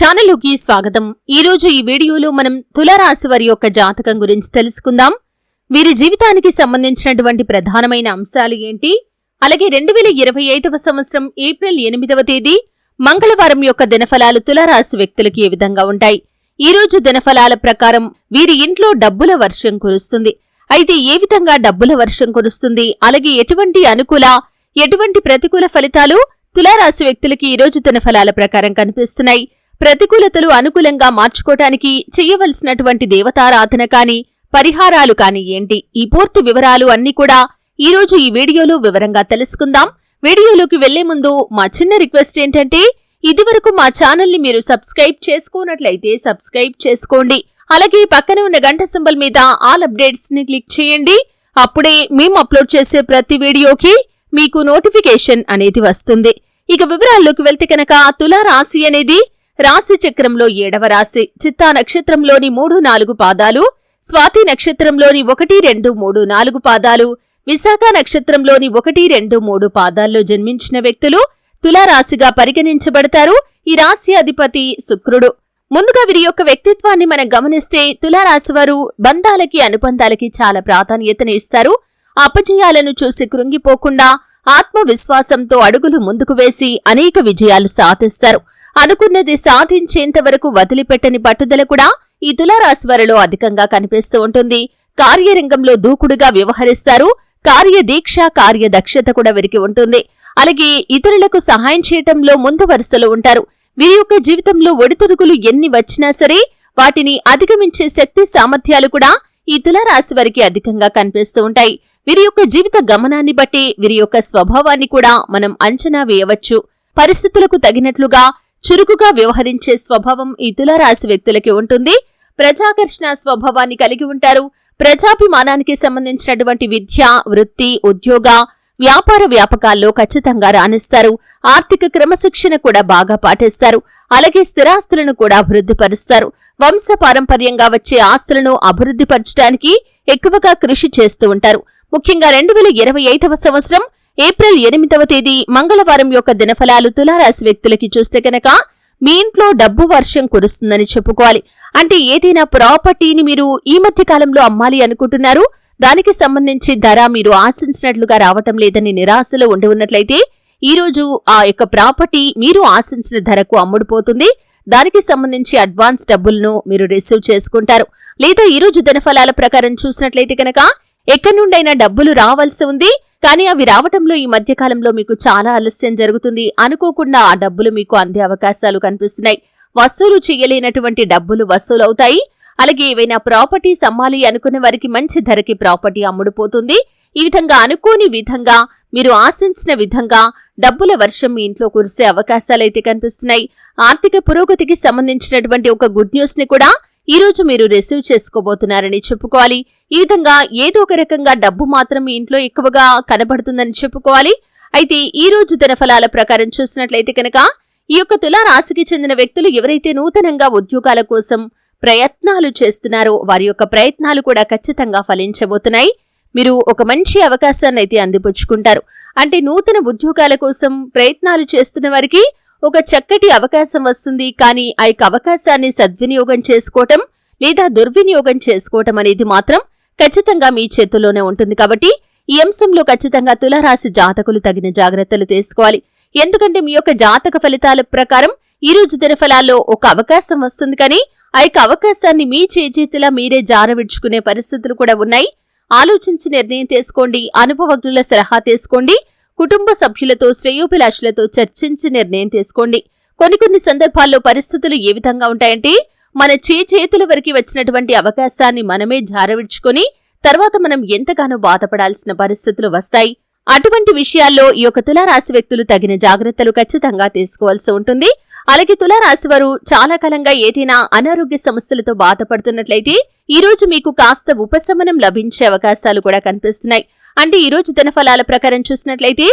ఛానల్లోకి స్వాగతం. ఈ రోజు ఈ వీడియోలో మనం తులారాశి వారి యొక్క జాతకం గురించి తెలుసుకుందాం. వీరి జీవితానికి సంబంధించినటువంటి ప్రధానమైన అంశాలు ఏంటి? అలాగే రెండు వేల ఇరవై ఐదవ సంవత్సరం ఏప్రిల్ ఎనిమిదవ తేదీ మంగళవారం యొక్క దినఫలాలు తులారాశి వ్యక్తులకు ఏ విధంగా ఉంటాయి? ఈ రోజు దినఫలాల ప్రకారం వీరి ఇంట్లో డబ్బుల వర్షం కురుస్తుంది. అయితే ఏ విధంగా డబ్బుల వర్షం కురుస్తుంది? అలాగే ఎటువంటి అనుకూల ఎటువంటి ప్రతికూల ఫలితాలు తులారాశి వ్యక్తులకి ఈ రోజు దినఫలాల ప్రకారం కనిపిస్తున్నాయి? ప్రతికూలతలు అనుకూలంగా మార్చుకోటానికి చెయ్యవలసినటువంటి దేవతారాధన కాని పరిహారాలు కాని ఏంటి? ఈ పూర్తి వివరాలు అన్ని కూడా ఈరోజు ఈ వీడియోలో వివరంగా తెలుసుకుందాం. వీడియోలోకి వెళ్ళే ముందు మా చిన్న రిక్వెస్ట్ ఏంటంటే ఇదివరకు మా ఛానల్ని మీరు సబ్స్క్రైబ్ చేసుకోనట్లయితే సబ్స్క్రైబ్ చేసుకోండి. అలాగే పక్కన ఉన్న గంట సింబల్ మీద ఆల్ అప్డేట్స్ని క్లిక్ చేయండి. అప్పుడే మేము అప్లోడ్ చేసే ప్రతి వీడియోకి మీకు నోటిఫికేషన్ అనేది వస్తుంది. ఇక వివరాల్లోకి వెళ్తే కనుక తులా రాశి అనేది రాశి చక్రంలో ఏడవ రాశి చిత్తా నక్షత్రంలోని మూడు నాలుగు పాదాలు స్వాతి నక్షత్రంలోని ఒకటి రెండు మూడు నాలుగు పాదాలు విశాఖ నక్షత్రంలోని ఒకటి రెండు మూడు పాదాల్లో జన్మించిన వ్యక్తులు తులారాశిగా పరిగణించబడతారు. ఈ రాశి అధిపతి శుక్రుడు. ముందుగా వీరి యొక్క వ్యక్తిత్వాన్ని మనం గమనిస్తే తులారాశి వారు బంధాలకి అనుబంధాలకి చాలా ప్రాధాన్యతను ఇస్తారు. అపజయాలను చూసి కృంగిపోకుండా ఆత్మవిశ్వాసంతో అడుగులు ముందుకు వేసి అనేక విజయాలు సాధిస్తారు. అనుకున్నది సాధించేంత వరకు వదిలిపెట్టని పట్టుదల కూడా ఈ తులారాశి వారిలో అధికంగా కనిపిస్తూ ఉంటుంది. కార్యరంగంలో దూకుడుగా వ్యవహరిస్తారు. కార్యదీక్ష కార్యదక్షత కూడా వీరికి ఉంటుంది. అలాగే ఇతరులకు సహాయం చేయటంలో ముందు వరుసలో ఉంటారు. వీరి యొక్క జీవితంలో ఒడితొడుగులు ఎన్ని వచ్చినా సరే వాటిని అధిగమించే శక్తి సామర్థ్యాలు కూడా ఈ తులారాశి వారికి అధికంగా కనిపిస్తూ ఉంటాయి. వీరి యొక్క జీవిత గమనాన్ని బట్టి వీరి యొక్క స్వభావాన్ని కూడా మనం అంచనా వేయవచ్చు. పరిస్థితులకు తగినట్లుగా చురుకుగా వ్యవహరించే స్వభావం ఈ తులారాశి వ్యక్తులకి ఉంటుంది. ప్రజాకర్షణ స్వభావాన్ని కలిగి ఉంటారు. ప్రజాభిమానానికి సంబంధించినటువంటి విద్య వృత్తి ఉద్యోగ వ్యాపార వ్యాపకాల్లో ఖచ్చితంగా రాణిస్తారు. ఆర్థిక క్రమశిక్షణ కూడా బాగా పాటిస్తారు. అలాగే స్థిరాస్తులను కూడా అభివృద్ధిపరుస్తారు. వంశ పారంపర్యంగా వచ్చే ఆస్తులను అభివృద్ధిపరచడానికి ఎక్కువగా కృషి చేస్తూ ఉంటారు. ముఖ్యంగా రెండు వేల ఇరవై ఐదవ సంవత్సరం ఏప్రిల్ ఎనిమిదవ తేదీ మంగళవారం యొక్క దినఫలాలు తులారాశి వ్యక్తులకి చూస్తే కనుక మీ ఇంట్లో డబ్బు వర్షం కురుస్తుందని చెప్పుకోవాలి. అంటే ఏదైనా ప్రాపర్టీని మీరు ఈ మధ్య కాలంలో అమ్మాలి అనుకుంటున్నారు. దానికి సంబంధించి ధర మీరు ఆశించినట్లుగా రావటం లేదని నిరాశలో ఉండి ఉన్నట్లయితే ఈరోజు ఆ యొక్క ప్రాపర్టీ మీరు ఆశించిన ధరకు అమ్ముడుపోతుంది. దానికి సంబంధించి అడ్వాన్స్ డబ్బులను మీరు రిసీవ్ చేసుకుంటారు. లేదా ఈ రోజు దినఫలాల ప్రకారం చూసినట్లయితే కనుక ఎక్కడి నుండైనా డబ్బులు రావాల్సి ఉంది. కానీ అవి రావటంలో ఈ మధ్యకాలంలో మీకు చాలా ఆలస్యం జరుగుతుంది. అనుకోకుండా ఆ డబ్బులు మీకు అందే అవకాశాలు కనిపిస్తున్నాయి. వసూలు చేయలేనటువంటి డబ్బులు వసూలవుతాయి. అలాగే ఏవైనా ప్రాపర్టీస్ అమ్మాలి అనుకున్న వారికి మంచి ధరకి ప్రాపర్టీ అమ్ముడుపోతుంది. ఈ విధంగా అనుకోని విధంగా మీరు ఆశించిన విధంగా డబ్బుల వర్షం మీ ఇంట్లో కురిసే అవకాశాలైతే కనిపిస్తున్నాయి. ఆర్థిక పురోగతికి సంబంధించినటువంటి ఒక గుడ్ న్యూస్ని కూడా ఈరోజు మీరు రిసీవ్ చేసుకోబోతున్నారని చెప్పుకోవాలి. ఈ విధంగా ఏదో ఒక రకంగా డబ్బు మాత్రం మీ ఇంట్లో ఎక్కువగా కనబడుతుందని చెప్పుకోవాలి. అయితే ఈ రోజు దినఫలాల ప్రకారం చూసినట్లయితే కనుక ఈ యొక్క తులారాశికి చెందిన వ్యక్తులు ఎవరైతే నూతనంగా ఉద్యోగాల కోసం ప్రయత్నాలు చేస్తున్నారో వారి యొక్క ప్రయత్నాలు కూడా ఖచ్చితంగా ఫలించబోతున్నాయి. మీరు ఒక మంచి అవకాశాన్ని అయితే అందిపుచ్చుకుంటారు. అంటే నూతన ఉద్యోగాల కోసం ప్రయత్నాలు చేస్తున్న వారికి ఒక చక్కటి అవకాశం వస్తుంది. కానీ ఆ యొక్క అవకాశాన్ని సద్వినియోగం చేసుకోవటం లేదా దుర్వినియోగం చేసుకోవటం అనేది మాత్రం ఖచ్చితంగా మీ చేతుల్లోనే ఉంటుంది. కాబట్టి ఈ అంశంలో ఖచ్చితంగా తులరాశి జాతకులు తగిన జాగ్రత్తలు తీసుకోవాలి. ఎందుకంటే మీ యొక్క జాతక ఫలితాల ప్రకారం ఈ రోజు దినఫలాల్లో ఒక అవకాశం వస్తుంది. కానీ ఆ యొక్క అవకాశాన్ని మీ చేజేతిలా మీరే జారవిడ్చుకునే పరిస్థితులు కూడా ఉన్నాయి. ఆలోచించి నిర్ణయం తీసుకోండి. అనుభవజ్ఞుల సలహా తీసుకోండి. కుటుంబ సభ్యులతో శ్రేయోభిలాషులతో చర్చించి నిర్ణయం తీసుకోండి. కొన్ని కొన్ని సందర్భాల్లో పరిస్థితులు ఏ విధంగా ఉంటాయంటే మన చే చేతుల వరకు వచ్చినటువంటి అవకాశాన్ని మనమే జారవిడ్చుకొని తర్వాత మనం ఎంతగానో బాధపడాల్సిన పరిస్థితులు వస్తాయి. అటువంటి విషయాల్లో ఈ యొక్క తులారాశి వ్యక్తులు తగిన జాగ్రత్తలు ఖచ్చితంగా తీసుకోవాల్సి ఉంటుంది. అలాగే తులారాశి వారు చాలా కాలంగా ఏదైనా అనారోగ్య సమస్యలతో బాధపడుతున్నట్లయితే ఈ రోజు మీకు కాస్త ఉపశమనం లభించే అవకాశాలు కూడా కనిపిస్తున్నాయి. అంటే ఈరోజు ధనఫలాల ప్రకారం చూసినట్లయితే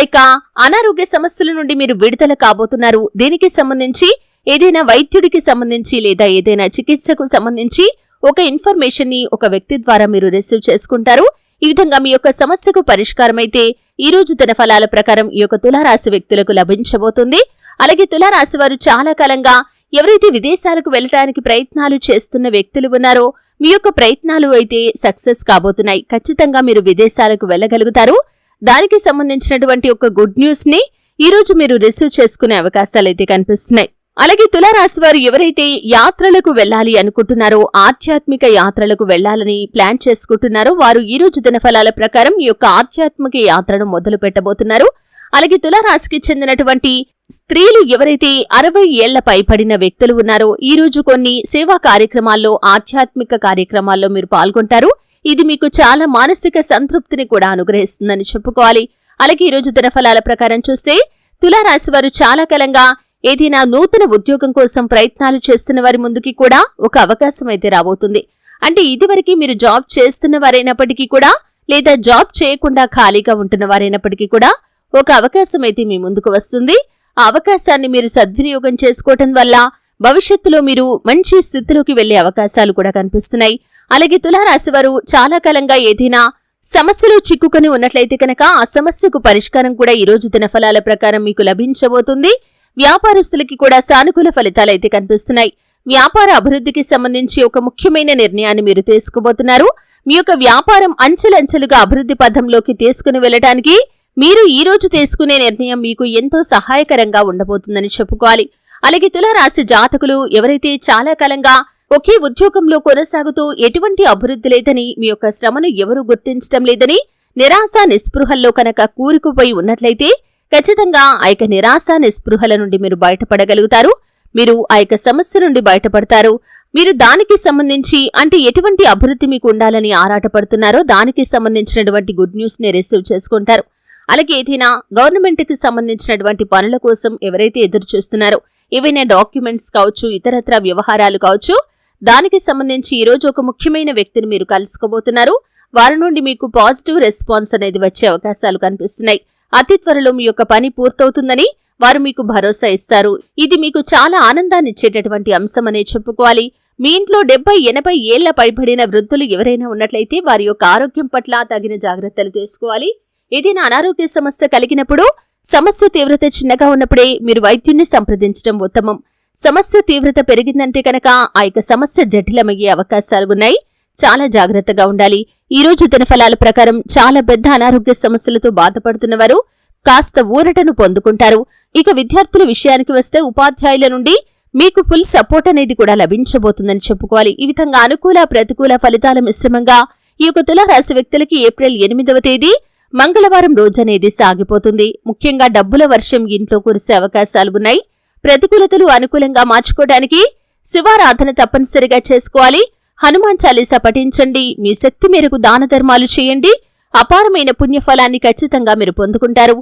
ఐక అనారోగ్య సమస్యల నుండి మీరు విడుదల కాబోతున్నారు. దీనికి సంబంధించి? ఏదైనా వైద్యుడికి సంబంధించి లేదా ఏదైనా చికిత్సకు సంబంధించి ఒక ఇన్ఫర్మేషన్ని ఒక వ్యక్తి ద్వారా మీరు రిసీవ్ చేసుకుంటారు. ఈ విధంగా మీ యొక్క సమస్యకు పరిష్కారమైతే ఈ రోజు దిన ఫలాల ప్రకారం ఈ యొక్క తులారాశి వ్యక్తులకు లభించబోతుంది. అలాగే తులారాశి వారు చాలా కాలంగా ఎవరైతే విదేశాలకు వెళ్ళటానికి ప్రయత్నాలు చేస్తున్న వ్యక్తులు ఉన్నారో మీ యొక్క ప్రయత్నాలు అయితే సక్సెస్ కాబోతున్నాయి. ఖచ్చితంగా మీరు విదేశాలకు వెళ్ళగలుగుతారు. దానికి సంబంధించినటువంటి ఒక గుడ్ న్యూస్ని ఈ రోజు మీరు రిసీవ్ చేసుకునే అవకాశాలైతే కనిపిస్తున్నాయి. అలాగే తులారాశి వారు ఎవరైతే యాత్రలకు వెళ్ళాలి అనుకుంటున్నారో ఆధ్యాత్మిక యాత్రలకు వెళ్ళాలని ప్లాన్ చేసుకుంటున్నారో వారు ఈ రోజు దినఫలాల ప్రకారం ఈ యొక్క ఆధ్యాత్మిక యాత్రను మొదలు పెట్టబోతున్నారు అలాగే తులారాశికి చెందినటువంటి స్త్రీలు ఎవరైతే అరవై ఏళ్ళ పైబడిన వ్యక్తులు ఉన్నారో ఈ రోజు కొన్ని సేవా కార్యక్రమాల్లో ఆధ్యాత్మిక కార్యక్రమాల్లో మీరు పాల్గొంటారు. ఇది మీకు చాలా మానసిక సంతృప్తిని కూడా అనుగ్రహిస్తుందని చెప్పుకోవాలి. అలాగే ఈ రోజు దినఫలాల ప్రకారం చూస్తే తులారాశి వారు చాలా కాలంగా ఏదైనా నూతన ఉద్యోగం కోసం ప్రయత్నాలు చేస్తున్న వారి ముందుకి కూడా ఒక అవకాశం అయితే రాబోతుంది. అంటే ఇదివరకు మీరు జాబ్ చేస్తున్న వారైనప్పటికీ కూడా లేదా జాబ్ చేయకుండా ఖాళీగా ఉంటున్న వారైనప్పటికీ కూడా ఒక అవకాశం అయితే మీ ముందుకు వస్తుంది. అవకాశాన్ని మీరు సద్వినియోగం చేసుకోవటం వల్ల భవిష్యత్తులో మీరు మంచి స్థితిలోకి వెళ్ళే అవకాశాలు కూడా కనిపిస్తున్నాయి. అలాగే తులారాశి వారు చాలా కాలంగా ఏదైనా సమస్యలో చిక్కుకొని ఉన్నట్లయితే కనుక ఆ సమస్యకు పరిష్కారం కూడా ఈ రోజు దినఫలాల ప్రకారం మీకు లభించబోతుంది. వ్యాపారస్తులకి కూడా సానుకూల ఫలితాలైతే కనిపిస్తున్నాయి. వ్యాపార అభివృద్ధికి సంబంధించి ఒక ముఖ్యమైన నిర్ణయాన్ని మీరు తీసుకోబోతున్నారు. మీ యొక్క వ్యాపారం అంచెలంచెలుగా అభివృద్ధి పథంలోకి తీసుకుని వెళ్ళటానికి మీరు ఈ రోజు తీసుకునే నిర్ణయం మీకు ఎంతో సహాయకరంగా ఉండబోతుందని చెప్పుకోవాలి. అలాగే తులారాశి జాతకులు ఎవరైతే చాలా కాలంగా ఒకే ఉద్యోగంలో కొనసాగుతూ ఎటువంటి అభివృద్ధి లేదని మీ యొక్క శ్రమను ఎవరూ గుర్తించటం లేదని నిరాశ నిస్పృహల్లో కనుక కూరుకుపోయి ఉన్నట్లయితే ఖచ్చితంగా ఆ యొక్క నిరాశ నిస్పృహల నుండి మీరు బయటపడగలుగుతారు. మీరు ఆ యొక్క సమస్య నుండి బయటపడతారు. మీరు దానికి సంబంధించి అంటే ఎటువంటి అభివృద్ధి మీకు ఉండాలని ఆరాటపడుతున్నారో దానికి సంబంధించినటువంటి గుడ్ న్యూస్ని రిసీవ్ చేసుకుంటారు. అలాగే ఏదైనా గవర్నమెంట్కి సంబంధించినటువంటి పనుల కోసం ఎవరైతే ఎదురు చూస్తున్నారో ఏవైనా డాక్యుమెంట్స్ కావచ్చు ఇతరత్ర వ్యవహారాలు కావచ్చు దానికి సంబంధించి ఈరోజు ఒక ముఖ్యమైన వ్యక్తిని మీరు కలుసుకోబోతున్నారు. వారి నుండి మీకు పాజిటివ్ రెస్పాన్స్ అనేది వచ్చే అవకాశాలు కనిపిస్తున్నాయి. అతి త్వరలో మీ యొక్క పని పూర్తవుతుందని వారు మీకు భరోసా ఇస్తారు. ఇది మీకు చాలా ఆనందాన్ని ఇచ్చేటటువంటి అంశం అనే చెప్పుకోవాలి. మీ ఇంట్లో డెబ్బై ఎనభై ఏళ్ళ పైబడిన వృద్ధులు ఎవరైనా ఉన్నట్లయితే వారి యొక్క ఆరోగ్యం పట్ల తగిన జాగ్రత్తలు తీసుకోవాలి. ఏదైనా అనారోగ్య సమస్య కలిగినప్పుడు సమస్య తీవ్రత చిన్నగా ఉన్నప్పుడే మీరు వైద్యున్ని సంప్రదించడం ఉత్తమం. సమస్య తీవ్రత పెరిగిందంటే కనుక ఆ యొక్క సమస్య జటిలమయ్యే అవకాశాలు ఉన్నాయి. చాలా జాగ్రత్తగా ఉండాలి. ఈ రోజు దినఫలాల ప్రకారం చాలా పెద్ద అనారోగ్య సమస్యలతో బాధపడుతున్నవారు కాస్త ఊరటను పొందుకుంటారు. ఇక విద్యార్థుల విషయానికి వస్తే ఉపాధ్యాయుల నుండి మీకు ఫుల్ సపోర్ట్ అనేది కూడా లభించబోతుందని చెప్పుకోవాలి. ఈ విధంగా అనుకూల ప్రతికూల ఫలితాల మిశ్రమంగా ఈ యొక్క తులారాశి వ్యక్తులకి ఏప్రిల్ ఎనిమిదవ తేదీ మంగళవారం రోజనేది సాగిపోతుంది. ముఖ్యంగా డబ్బుల వర్షం ఇంట్లో కురిసే అవకాశాలు ఉన్నాయి. ప్రతికూలతలు అనుకూలంగా మార్చుకోవడానికి శివారాధన తప్పనిసరిగా చేసుకోవాలి. హనుమాన్ చాలీస పఠించండి. మీ శక్తి మేరకు దాన ధర్మాలు చేయండి. అపారమైన పుణ్యఫలాన్ని ఖచ్చితంగా మీరు పొందుకుంటారు.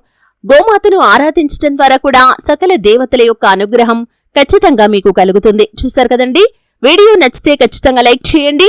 గోమాతను ఆరాధించడం ద్వారా కూడా సకల దేవతల యొక్క అనుగ్రహం ఖచ్చితంగా మీకు కలుగుతుంది. చూశారు కదండి? వీడియో నచ్చితే ఖచ్చితంగా లైక్ చేయండి.